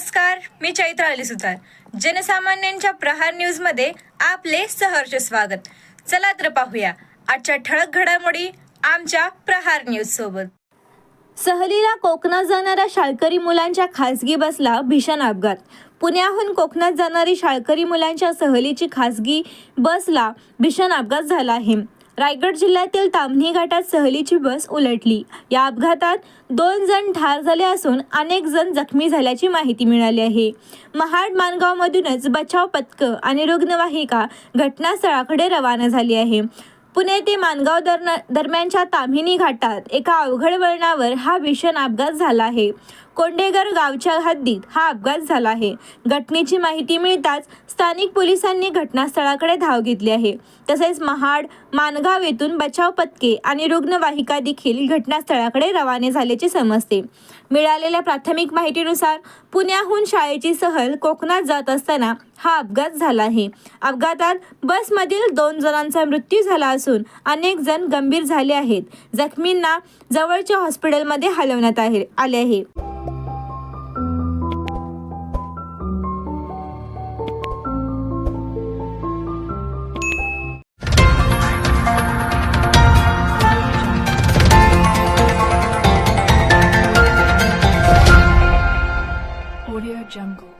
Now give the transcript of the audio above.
नमस्कार मी चैत्राली सुतार. जनसामान्यांच्या प्रहार न्यूजमध्ये आपले सहर्ष स्वागत. चला तर पाहूया आजच्या ठळक घडामोडी आमच्या प्रहार न्यूज सोबत. सहलीला कोकणात जाणाऱ्या शाळकरी मुलांच्या खासगी बसला भीषण अपघात. पुण्याहून कोकणात जाणारी शाळकरी मुलांच्या सहलीची खासगी बसला भीषण अपघात झाला आहे. रायगड जिल्ह्यातील तामणी घाटात सहलीची बस उलटली. या अपघातात दोन जण ठार झाले असून अनेक जण जखमी झाल्याची माहिती मिळाली आहे. महाड माणगावमधूनच बचाव पथकं आणि रुग्णवाहिका घटनास्थळाकडे रवाना झाली आहे. पुणे ते माणगाव दरम्यानच्या ताम्हिणी घाटात एका अवघड वळणावर हा भीषण अपघात झाला आहे. कोंडेगर गावच्या हद्दीत हा अपघात झाला आहे. घटनेची माहिती मिळताच स्थानिक पोलिसांनी घटनास्थळाकडे धाव घेतली आहे. तसेच महाड मानगाव येथून बचाव पथके आणि रुग्णवाहिका देखील घटनास्थळाकडे रवाने झाल्याचे समजते मिळालेल्या प्राथमिक माहितीनुसार पुण्याहून शाळेची सहल कोकणात जात असताना हा अपघात झाला आहे. अपघातात बसमधील दोन जणांचा मृत्यू झाला असून अनेक जण गंभीर झाले आहेत. जखमींना जवळच्या हॉस्पिटलमध्ये हलवण्यात आहे आले आहे. Audio Jungle.